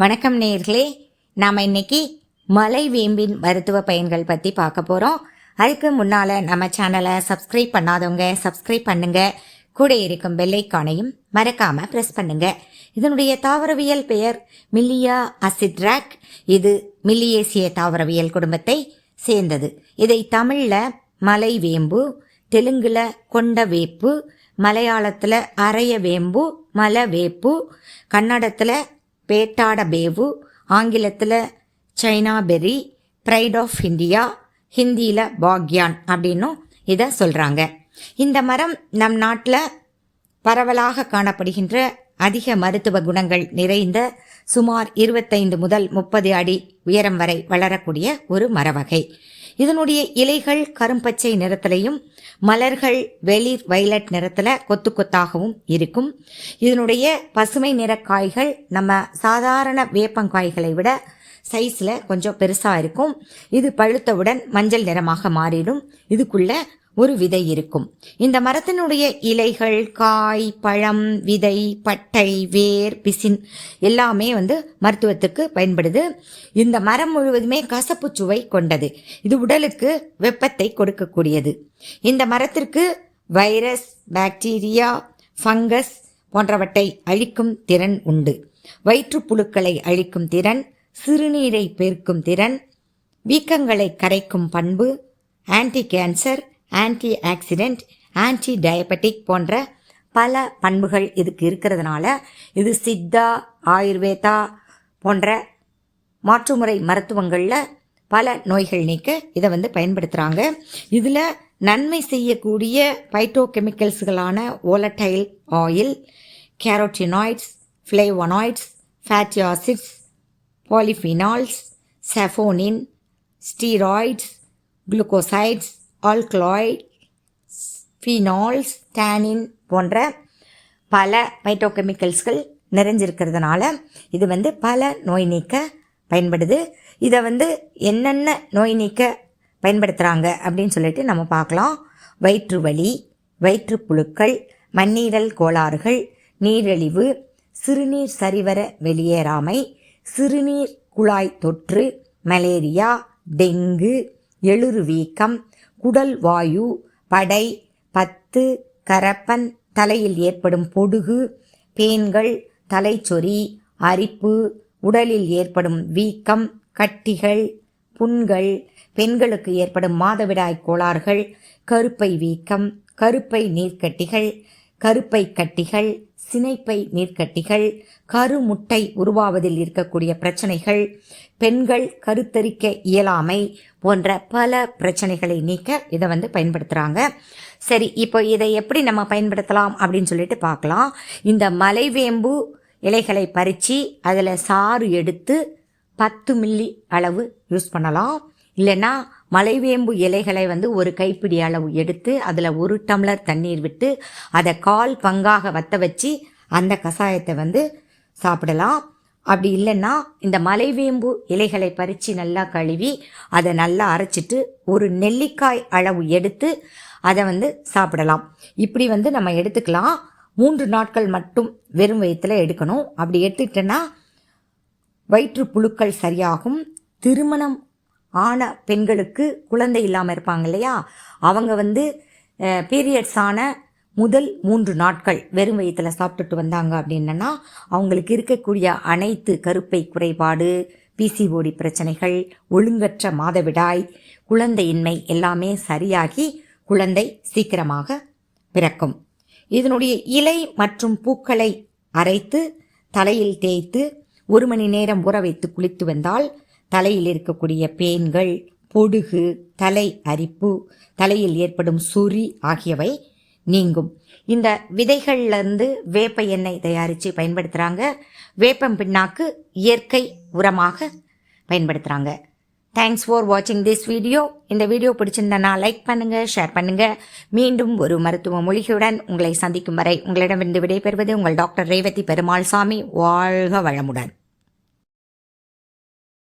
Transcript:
வணக்கம் நேர்களே. நாம் இன்னைக்கு மலை வேம்பின் மருத்துவ பயன்கள் பற்றி பார்க்க போகிறோம் அதுக்கு முன்னால் நம்ம சேனலை சப்ஸ்கிரைப் பண்ணாதவங்க சப்ஸ்கிரைப் பண்ணுங்க. கூட இருக்கும் பெல்லைக்கானையும் மறக்காமல் ப்ரெஸ் பண்ணுங்க. இதனுடைய தாவரவியல் பெயர் மில்லியா அசிட்ராக். இது மில்லியேசிய தாவரவியல் குடும்பத்தை சேர்ந்தது. இதை தமிழில் மலை வேம்பு தெலுங்கில் கொண்ட வேப்பு மலையாளத்தில் அரைய வேம்பு மலை வேப்பு கன்னடத்தில் பேட்டாட பேவு ஆங்கிலத்தில் China berry pride of India ஹிந்தியில் பாக்யான் அப்படின்னும் இதை சொல்கிறாங்க இந்த மரம் நம் நாட்டில் பரவலாக காணப்படுகின்ற அதிக மருத்துவ குணங்கள் நிறைந்த சுமார் இருபத்தைந்து முதல் முப்பது அடி உயரம் வரை வளரக்கூடிய ஒரு மரவகை. இதனுடைய இலைகள் கரும்பச்சை நிறத்திலையும் மலர்கள் வெளிர் வயலட் நிறத்தில் கொத்து கொத்தாகவும் இருக்கும். இதனுடைய பசுமை நிற காய்கள் நம்ம சாதாரண வேப்பங்காய்களை விட சைஸில் கொஞ்சம் பெருசாக இருக்கும். இது பழுத்தவுடன் மஞ்சள் நிறமாக மாறிடும். இதுக்குள்ள ஒரு விதை இருக்கும். இந்த மரத்தினுடைய இலைகள் காய் பழம் விதை பட்டை வேர் பிசின் எல்லாமே வந்து மருத்துவத்துக்கு பயன்படுது. இந்த மரம் முழுவதுமே கசப்பு சுவை கொண்டது. இது உடலுக்கு வெப்பத்தை கொடுக்கக்கூடியது. இந்த மரத்திற்கு வைரஸ் பாக்டீரியா ஃபங்கஸ் போன்றவற்றை அழிக்கும் திறன் உண்டு. வயிற்றுப்புழுக்களை அழிக்கும் திறன் சிறுநீரை பெருக்கும் திறன் வீக்கங்களை கரைக்கும் பண்பு anti cancer anti oxidant anti diabetic போன்ற பல பண்புகள் இதுக்கு இருக்கிறதுனால இது சித்தா ஆயுர்வேதா போன்ற மாற்றுமுறை மருத்துவங்களில் பல நோய்கள் நீக்க இதை வந்து பயன்படுத்துகிறாங்க இதில் நன்மை செய்யக்கூடிய பைட்டோகெமிக்கல்ஸ்களான volatile oil carotenoids flavonoids fatty acids polyphenols saponin steroids glucosides alkaloid phenols tannin போன்ற பல பைட்டோகெமிக்கல்ஸ்கள் நிறைஞ்சிருக்கிறதுனால இது வந்து பல நோய் நீக்க பயன்படுது. இதை வந்து என்னென்ன நோய் நீக்க பயன்படுத்துகிறாங்க அப்படின்னு சொல்லிட்டு நம்ம பார்க்கலாம். வயிற்று வலி வயிற்றுப்புழுக்கள் மண்ணீரல் கோளாறுகள் நீரிழிவு சிறுநீர் சரிவர வெளியேறாமை சிறுநீர் குழாய் தொற்று மலேரியா டெங்கு எழுறு வீக்கம் குடல் வாயு படை பத்து கரப்பன் தலையில் ஏற்படும் பொடுகு பேன்கள் தலைச்சொறி அரிப்பு உடலில் ஏற்படும் வீக்கம் கட்டிகள் புண்கள் பெண்களுக்கு ஏற்படும் மாதவிடாய் கோளாறுகள் கருப்பை வீக்கம் கருப்பை நீர்க்கட்டிகள் கருப்பை கட்டிகள் சினைப்பை நீர்க்கட்டிகள் கருமுட்டை உருவாவதில் இருக்கக்கூடிய பிரச்சனைகள் பெண்கள் கருத்தரிக்க இயலாமை போன்ற பல பிரச்சனைகளை நீக்க இதை வந்து பயன்படுத்துகிறாங்க சரி இப்போ இதை எப்படி நம்ம பயன்படுத்தலாம் அப்படின்னு சொல்லிட்டு பார்க்கலாம். இந்த மலைவேம்பு இலைகளை பறித்து அதில் சாறு எடுத்து பத்து மில்லி அளவு யூஸ் பண்ணலாம். இல்லைன்னா மலைவேம்பு இலைகளை வந்து ஒரு கைப்பிடி அளவு எடுத்து அதில் ஒரு டம்ளர் தண்ணீர் விட்டு அதை கால் பங்காக வத்த வச்சு அந்த கஷாயத்தை வந்து சாப்பிடலாம். அப்படி இல்லைன்னா இந்த மலைவேம்பு இலைகளை பறித்து நல்லா கழுவி அதை நல்லா அரைச்சிட்டு ஒரு நெல்லிக்காய் அளவு எடுத்து அதை வந்து சாப்பிடலாம். இப்படி வந்து நம்ம எடுத்துக்கலாம். மூன்று நாட்கள் மட்டும் வெறும் வயிற்றில் எடுக்கணும். அப்படி எடுத்துக்கிட்டோன்னா வயிற்று புழுக்கள் சரியாகும். திருமணம் ஆன பெண்களுக்கு குழந்தை இல்லாமல் இருப்பாங்க இல்லையா? அவங்க வந்து பீரியட்ஸ் ஆன முதல் மூன்று நாட்கள் வெறும் வயிற்றில் சாப்பிட்டுட்டு வந்தாங்க அப்படின்னா அவங்களுக்கு இருக்கக்கூடிய அனைத்து கருப்பை குறைபாடு பிசிஓடி பிரச்சனைகள் ஒழுங்கற்ற மாதவிடாய் குழந்தையின்மை எல்லாமே சரியாகி குழந்தை சீக்கிரமாக பிறக்கும். இதனுடைய இலை மற்றும் பூக்களை அரைத்து தலையில் தேய்த்து ஒரு மணி நேரம் ஊற வைத்து குளித்து வந்தால் தலையில் இருக்கக்கூடிய பேன்கள் பொடுகு தலை அரிப்பு தலையில் ஏற்படும் சுரி ஆகியவை நீங்கும். இந்த விதைகள்லேருந்து வேப்ப எண்ணெய் தயாரித்து பயன்படுத்துகிறாங்க வேப்பம் பின்னாக்கு இயற்கை உரமாக பயன்படுத்துகிறாங்க தேங்க்ஸ் ஃபார் வாட்சிங் திஸ் வீடியோ இந்த வீடியோ பிடிச்சிருந்தனா லைக் பண்ணுங்கள் ஷேர் பண்ணுங்கள் மீண்டும் ஒரு மருத்துவ மொழிகையுடன் உங்களை சந்திக்கும் வரை உங்களிடமிருந்து விடைபெறுவது உங்கள் டாக்டர் ரேவதி பெருமாள் சாமி வாழ்க வளமுடன்.